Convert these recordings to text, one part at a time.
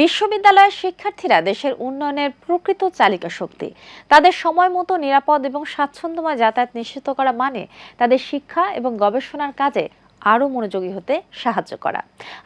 বিশ্ববিদ্যালয়ের শিক্ষার্থীরা দেশের উন্নয়নের প্রকৃত চালিকা শক্তি। তাদের সময় মতো নিরাপদ এবং স্বাচ্ছন্দ্যময় যাতায়াত নিশ্চিত করা মানে তাদের শিক্ষা এবং গবেষণার কাজে আরও মনোযোগী হতে সাহায্য করা।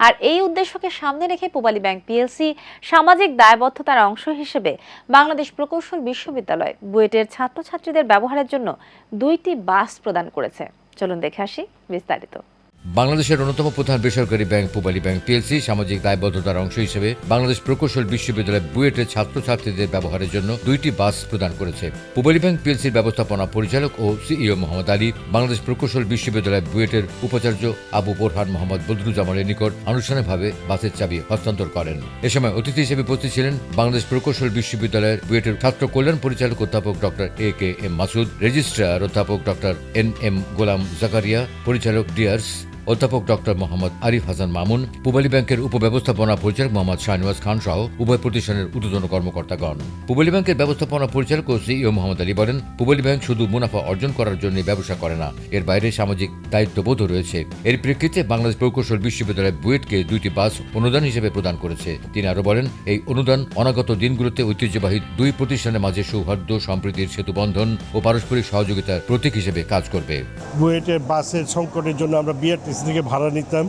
আর এই উদ্দেশ্যকে সামনে রেখে পূবালী ব্যাংক পিএলসি সামাজিক দায়বদ্ধতার অংশ হিসেবে বাংলাদেশ প্রকৌশল বিশ্ববিদ্যালয় বুয়েটের ছাত্রছাত্রীদের ব্যবহারের জন্য দুইটি বাস প্রদান করেছে। চলুন দেখে আসি বিস্তারিত। বাংলাদেশের অন্যতম প্রধান বেসরকারি ব্যাংক পূবালী ব্যাংক পিএলসি, সামাজিক দায়বদ্ধতার অংশ হিসেবে বাংলাদেশ প্রকৌশল বিশ্ববিদ্যালয় বুয়েটের ছাত্রছাত্রীদের ব্যবহারের জন্য দুইটি বাস প্রদান করেছে। পূবালী ব্যাংক পিএলসির ব্যবস্থাপনা পরিচালক ও সিইও মোহাম্মদ আলী, বাংলাদেশ প্রকৌশল বিশ্ববিদ্যালয় বুয়েটের উপাচার্য আবু বোরহান মোহাম্মদ বদরুজ্জামানের নিকট আনুষ্ঠানিকভাবে বাসের চাবি হস্তান্তর করেন। এ সময় অতিথি হিসেবে উপস্থিত ছিলেন বাংলাদেশ প্রকৌশল বিশ্ববিদ্যালয়ের বুয়েটের ছাত্র কল্যাণ পরিচালক অধ্যাপক doctor A K M Masud, registrar অধ্যাপক doctor N M Golam Zakaria, পরিচালক ডিয়ার্স অধ্যাপক ডক্টর মোহাম্মদ আরিফ হাসান মামুন, পূবালী ব্যাংকের উপব্যবস্থাপনা পরিচালক মোহাম্মদ শাহনওয়াজ খান সহ উভয় প্রতিষ্ঠানের ঊর্ধ্বতন কর্মকর্তাগণ। পূবালী ব্যাংকের ব্যবস্থাপনা পরিচালক ও সিইও মোহাম্মদ আলী বলেন, পূবালী ব্যাংক শুধু মুনাফা অর্জন করার জন্য ব্যবসা করে না, এর বাইরে সামাজিক দায়িত্ববোধও রয়েছে। এর প্রেক্ষিতে বাংলাদেশ প্রকৌশল বিশ্ববিদ্যালয় বুয়েটকে দুইটি বাস অনুদান হিসেবে প্রদান করেছে। তিনি আরও বলেন, এই অনুদান অনাগত দিনগুলোতে ঐতিহ্যবাহী দুই প্রতিষ্ঠানের মাঝে সৌহার্দ্য, সম্প্রীতির সেতু বন্ধন ও পারস্পরিক সহযোগিতার প্রতীক হিসেবে কাজ করবে। বুয়েটের বাসের সংকটের জন্য আমরা বিআরটিসি থেকে ভাড়া নিতাম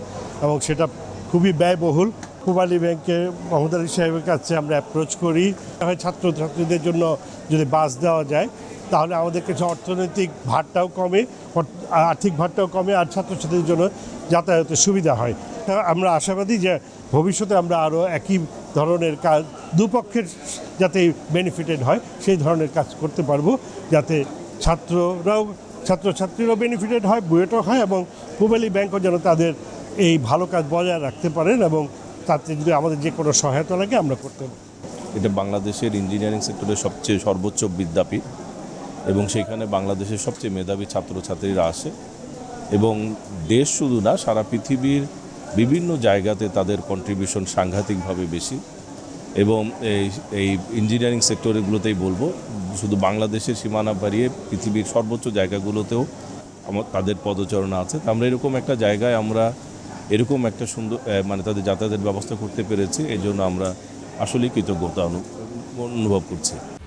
এবং সেটা খুবই ব্যয়বহুল। পূবালী ব্যাংকে মোহাম্মদ আলী সাহেবের কাছে আমরা অ্যাপ্রোচ করি। হয় ছাত্রছাত্রীদের জন্য যদি বাস দেওয়া যায়, তাহলে আমাদের কাছে অর্থনৈতিক ভারটাও কমে আর্থিক ভারটাও কমে আর ছাত্রছাত্রীদের জন্য যাতায়াতের সুবিধা হয়। আমরা আশাবাদী যে ভবিষ্যতে আমরা আরও একই ধরনের কাজ, দুপক্ষের যাতে বেনিফিটেড হয়, সেই ধরনের কাজ করতে পারব, যাতে ছাত্ররাও ছাত্রছাত্রীরাও বেনিফিটেড হয়, বুয়েটও হয় এবং পূবালী ব্যাংকও যেন তাদের এই ভালো কাজ বজায় রাখতে পারেন এবং তাতে যদি আমাদের যে কোনো সহায়তা লাগে আমরা করতে পারি। এটা বাংলাদেশের ইঞ্জিনিয়ারিং সেক্টরের সবচেয়ে সর্বোচ্চ বিদ্যাপীঠ এবং সেখানে বাংলাদেশের সবচেয়ে মেধাবী ছাত্রছাত্রীরা আসে এবং দেশ শুধু না, সারা পৃথিবীর বিভিন্ন জায়গাতে তাদের কন্ট্রিবিউশন সাংঘাতিকভাবে বেশি। এবং এই এই ইঞ্জিনিয়ারিং সেক্টরগুলোতেই বলব, শুধু বাংলাদেশের সীমানা বাড়িয়ে পৃথিবীর সর্বোচ্চ জায়গাগুলোতেও আমার তাদের পদচারণা আছে। আমরা এরকম একটা জায়গায় আমরা এরকম একটা সুন্দর মানে তাদের যাতায়াতের ব্যবস্থা করতে পেরেছি এই জন্য আমরা আসলেই কৃতজ্ঞতা অনু- অনুভব করছি।